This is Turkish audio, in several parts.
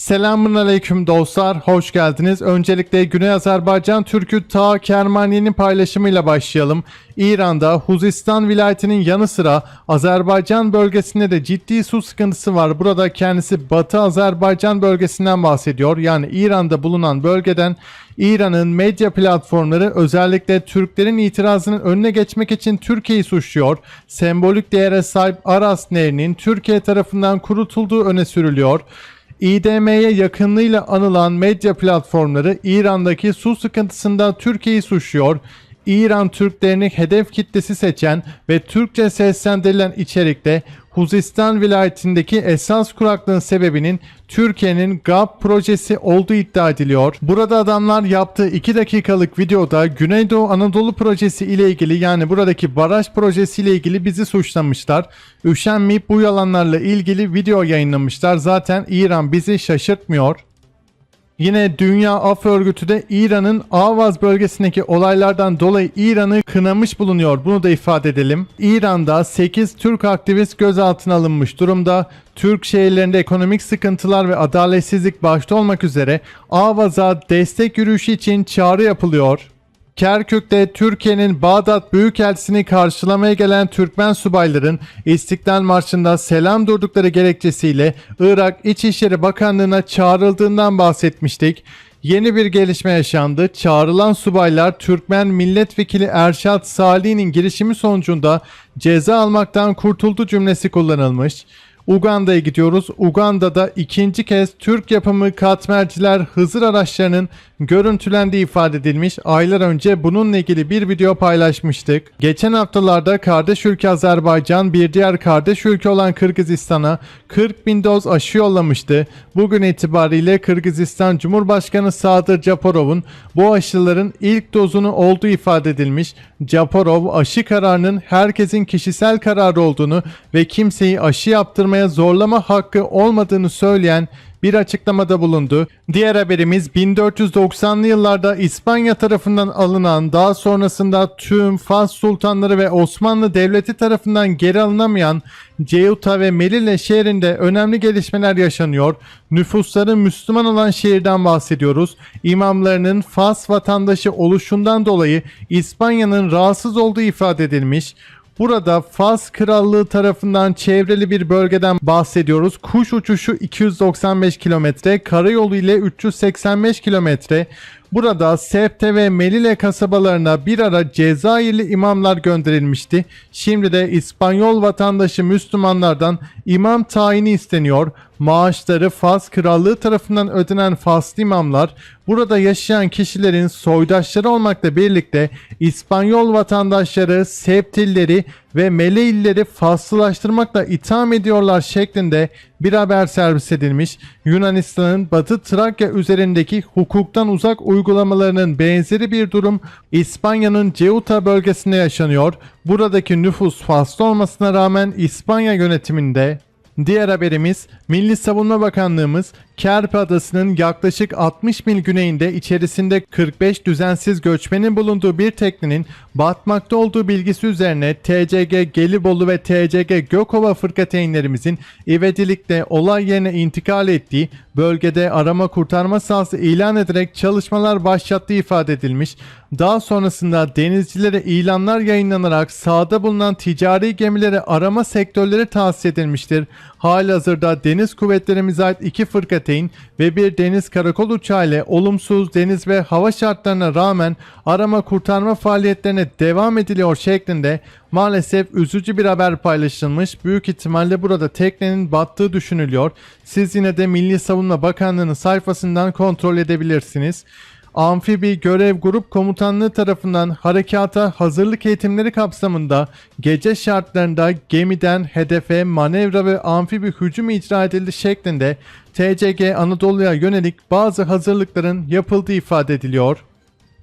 Selamun aleyküm dostlar, hoş geldiniz. Öncelikle Güney Azerbaycan Türk'ü Ta Kermani'nin paylaşımıyla başlayalım. İran'da Huzistan vilayetinin yanı sıra Azerbaycan bölgesinde de ciddi su sıkıntısı var. Burada kendisi Batı Azerbaycan bölgesinden bahsediyor. Yani İran'da bulunan bölgeden İran'ın medya platformları özellikle Türklerin itirazının önüne geçmek için Türkiye'yi suçluyor. Sembolik değere sahip Aras Nehri'nin Türkiye tarafından kurutulduğu öne sürülüyor. İDM'ye yakınlığıyla anılan medya platformları İran'daki su sıkıntısında Türkiye'yi suçluyor. İran Türklerini hedef kitlesi seçen ve Türkçe seslendirilen içerikte Huzistan vilayetindeki esas kuraklığın sebebinin Türkiye'nin GAP projesi olduğu iddia ediliyor. Burada adamlar yaptığı 2 dakikalık videoda Güneydoğu Anadolu projesi ile ilgili yani buradaki baraj projesi ile ilgili bizi suçlamışlar. Üşenmeyip bu yalanlarla ilgili video yayınlamışlar. Zaten İran bizi şaşırtmıyor. Yine Dünya Af Örgütü de İran'ın Avaz bölgesindeki olaylardan dolayı İran'ı kınamış bulunuyor. Bunu da ifade edelim. İran'da 8 Türk aktivist gözaltına alınmış durumda. Türk şehirlerinde ekonomik sıkıntılar ve adaletsizlik başta olmak üzere Avaz'a destek yürüyüşü için çağrı yapılıyor. Kerkük'te Türkiye'nin Bağdat Büyükelçisini karşılamaya gelen Türkmen subayların İstiklal Marşı'nda selam durdukları gerekçesiyle Irak İçişleri Bakanlığı'na çağrıldığından bahsetmiştik. Yeni bir gelişme yaşandı. Çağrılan subaylar Türkmen Milletvekili Erşat Salih'in girişimi sonucunda ceza almaktan kurtuldu cümlesi kullanılmış. Uganda'ya gidiyoruz. Uganda'da ikinci kez Türk yapımı katmerciler Hızır araçlarının görüntülendiği ifade edilmiş. Aylar önce bununla ilgili bir video paylaşmıştık. Geçen haftalarda kardeş ülke Azerbaycan bir diğer kardeş ülke olan Kırgızistan'a 40 bin doz aşı yollamıştı. Bugün itibariyle Kırgızistan Cumhurbaşkanı Sadır Japarov'un bu aşıların ilk dozunu olduğu ifade edilmiş. Japarov aşı kararının herkesin kişisel kararı olduğunu ve kimseyi aşı yaptırmaya zorlama hakkı olmadığını söyleyen bir açıklamada bulundu. Diğer haberimiz 1490'lı yıllarda İspanya tarafından alınan daha sonrasında tüm Fas sultanları ve Osmanlı Devleti tarafından geri alınamayan Ceuta ve Melille şehrinde önemli gelişmeler yaşanıyor. Nüfusları Müslüman olan şehirden bahsediyoruz. İmamlarının Fas vatandaşı oluşundan dolayı İspanya'nın rahatsız olduğu ifade edilmiş. Burada Fas Krallığı tarafından çevreli bir bölgeden bahsediyoruz. Kuş uçuşu 295 kilometre, karayolu ile 385 kilometre. Burada Septe ve Melile kasabalarına bir ara Cezayirli imamlar gönderilmişti. Şimdi de İspanyol vatandaşı Müslümanlardan imam tayini isteniyor. Maaşları Fas Krallığı tarafından ödenen Faslı imamlar burada yaşayan kişilerin soydaşları olmakla birlikte İspanyol vatandaşları, Septilleri ve Meleilleri Faslılaştırmakla itham ediyorlar şeklinde bir haber servis edilmiş. Yunanistan'ın Batı Trakya üzerindeki hukuktan uzak uygulamalarının benzeri bir durum İspanya'nın Ceuta bölgesinde yaşanıyor. Buradaki nüfus Faslı olmasına rağmen İspanya yönetiminde Diğer haberimiz Milli Savunma Bakanlığımız Kerpe Adası'nın yaklaşık 60 mil güneyinde içerisinde 45 düzensiz göçmenin bulunduğu bir teknenin batmakta olduğu bilgisi üzerine TCG Gelibolu ve TCG Gökova fırkateynlerimizin ivedilikle olay yerine intikal ettiği bölgede arama kurtarma sahası ilan ederek çalışmalar başlattığı ifade edilmiş. Daha sonrasında denizcilere ilanlar yayınlanarak sahada bulunan ticari gemilere arama sektörleri tahsis edilmiştir. Halihazırda deniz kuvvetlerimize ait iki fırkateyn ve bir deniz karakol uçağı ile olumsuz deniz ve hava şartlarına rağmen arama kurtarma faaliyetlerine devam ediliyor şeklinde maalesef üzücü bir haber paylaşılmış. Büyük ihtimalle burada teknenin battığı düşünülüyor. Siz yine de Milli Savunma Bakanlığı'nın sayfasından kontrol edebilirsiniz. Amfibi Görev Grup Komutanlığı tarafından harekata hazırlık eğitimleri kapsamında gece şartlarında gemiden hedefe manevra ve amfibi hücum icra edildi şeklinde TCG Anadolu'ya yönelik bazı hazırlıkların yapıldığı ifade ediliyor.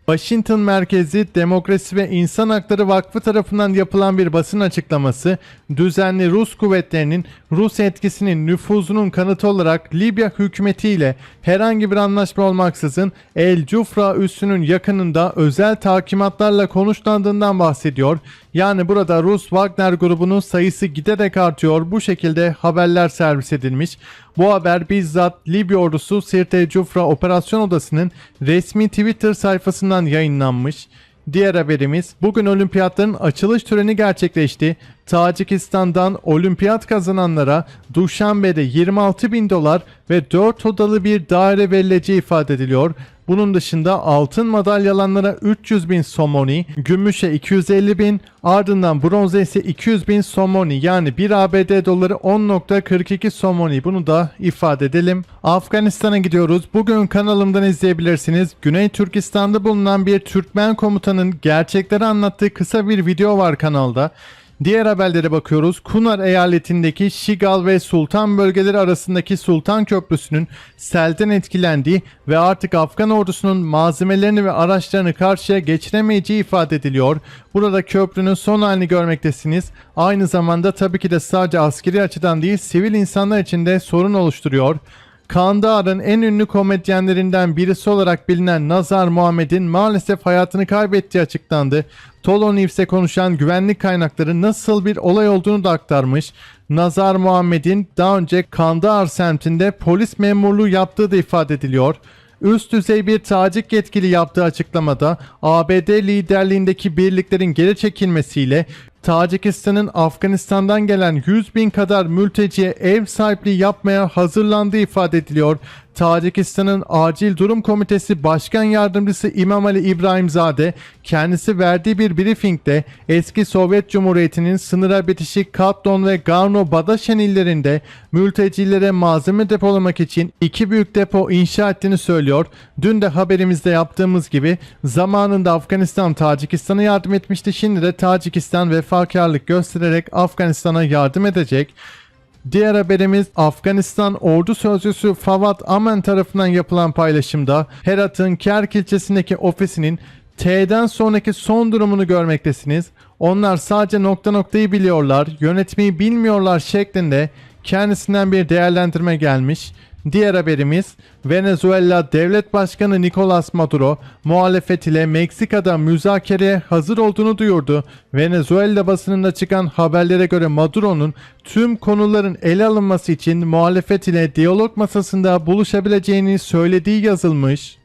Washington merkezi Demokrasi ve İnsan Hakları Vakfı tarafından yapılan bir basın açıklaması, düzenli Rus kuvvetlerinin Rus etkisinin nüfuzunun kanıtı olarak Libya hükümetiyle herhangi bir anlaşma olmaksızın El Cufra üssünün yakınında özel takimatlarla konuşlandığından bahsediyor. Yani burada Rus Wagner grubunun sayısı giderek artıyor. Bu şekilde haberler servis edilmiş. Bu haber bizzat Libya ordusu Sirte Cufra Operasyon Odası'nın resmi Twitter sayfasından yayınlanmış. Diğer haberimiz bugün olimpiyatların açılış töreni gerçekleşti. Tacikistan'dan olimpiyat kazananlara Duşanbe'de 26 bin dolar ve 4 odalı bir daire verileceği ifade ediliyor. Bunun dışında altın madalyalanlara 300 bin somoni, gümüşe 250 bin, ardından bronze ise 200 bin somoni yani 1 ABD doları 10.42 somoni bunu da ifade edelim. Afganistan'a gidiyoruz. Bugün kanalımdan izleyebilirsiniz. Güney Türkistan'da bulunan bir Türkmen komutanın gerçekleri anlattığı kısa bir video var kanalda. Diğer haberlere bakıyoruz. Kunar eyaletindeki Şigal ve Sultan bölgeleri arasındaki Sultan Köprüsü'nün selden etkilendiği ve artık Afgan ordusunun malzemelerini ve araçlarını karşıya geçiremeyeceği ifade ediliyor. Burada köprünün son halini görmektesiniz. Aynı zamanda tabii ki de sadece askeri açıdan değil sivil insanlar için de sorun oluşturuyor. Kandahar'ın en ünlü komedyenlerinden birisi olarak bilinen Nazar Muhammed'in maalesef hayatını kaybettiği açıklandı. Tolo News'e konuşan güvenlik kaynakları nasıl bir olay olduğunu da aktarmış. Nazar Muhammed'in daha önce Kandahar semtinde polis memurluğu yaptığı da ifade ediliyor. Üst düzey bir tacik yetkili yaptığı açıklamada ABD liderliğindeki birliklerin geri çekilmesiyle Tacikistan'ın Afganistan'dan gelen 100 bin kadar mülteciye ev sahipliği yapmaya hazırlandığı ifade ediliyor. Tacikistan'ın Acil Durum Komitesi Başkan Yardımcısı İmam Ali İbrahimzade kendisi verdiği bir briefingde eski Sovyet Cumhuriyeti'nin sınıra bitişik Katdon ve Garno-Badaşen illerinde mültecilere malzeme depolamak için iki büyük depo inşa ettiğini söylüyor. Dün de haberimizde yaptığımız gibi zamanında Afganistan Tacikistan'a yardım etmişti. Şimdi de Tacikistan vefakarlık göstererek Afganistan'a yardım edecek. Diğer haberimiz Afganistan Ordu Sözcüsü Fawad Amen tarafından yapılan paylaşımda Herat'ın Kerk ilçesindeki ofisinin T'den sonraki son durumunu görmektesiniz. Onlar sadece nokta noktayı biliyorlar, yönetmeyi bilmiyorlar şeklinde kendisinden bir değerlendirme gelmiş. Diğer haberimiz Venezuela Devlet Başkanı Nicolas Maduro muhalefet ile Meksika'da müzakereye hazır olduğunu duyurdu. Venezuela basınında çıkan haberlere göre Maduro'nun tüm konuların ele alınması için muhalefet ile diyalog masasında buluşabileceğini söylediği yazılmış.